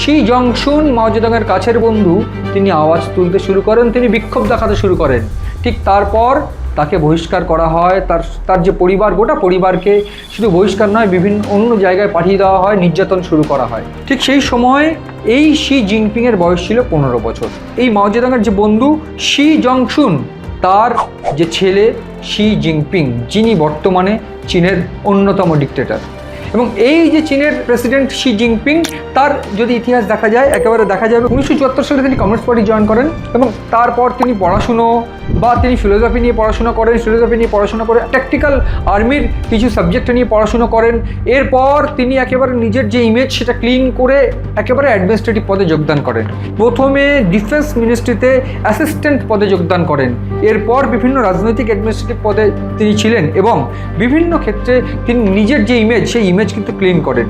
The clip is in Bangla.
শি জংশুন মাওজেদাংয়ের কাছের বন্ধু, তিনি আওয়াজ তুলতে শুরু করেন, তিনি বিক্ষোভ দেখাতে শুরু করেন। ঠিক তারপর তাকে বহিষ্কার করা হয়, তার তার যে পরিবার, গোটা পরিবারকে শুধু বহিষ্কার নয়, বিভিন্ন অন্য জায়গায় পাঠিয়ে দেওয়া হয়, নির্যাতন শুরু করা হয়। ঠিক সেই সময় এই শি জিনপিংয়ের বয়স ছিল পনেরো বছর। এই মাওজেদাংয়ের যে বন্ধু শি জংশুন, তার যে ছেলে শি জিনপিং, যিনি বর্তমানে চীনের অন্যতম ডিক্টেটর এবং এই যে চীনের প্রেসিডেন্ট শি জিনপিং, তার যদি ইতিহাস দেখা যায়, একেবারে দেখা যাবে উনিশশো চুয়াত্তর সালে তিনি কমিউনিস্ট পার্টি জয়েন করেন এবং তারপর তিনি পড়াশুনো বা তিনি ফিলোসফি নিয়ে পড়াশোনা করেন ফিলোসফি নিয়ে পড়াশোনা করে ট্যাকটিক্যাল আর্মির কিছু সাবজেক্ট নিয়ে পড়াশুনো করেন। এরপর তিনি একেবারে নিজের যে ইমেজ সেটা ক্লিন করে একেবারে অ্যাডমিনিস্ট্রেটিভ পদে যোগদান করেন। প্রথমে ডিফেন্স মিনিস্ট্রিতে অ্যাসিস্ট্যান্ট পদে যোগদান করেন। এরপর বিভিন্ন রাজনৈতিক অ্যাডমিনিস্ট্রেটিভ পদে তিনি ছিলেন এবং বিভিন্ন ক্ষেত্রে তিনি নিজের যে ইমেজ সেই ইমেজ কিন্তু ক্লিন করেন।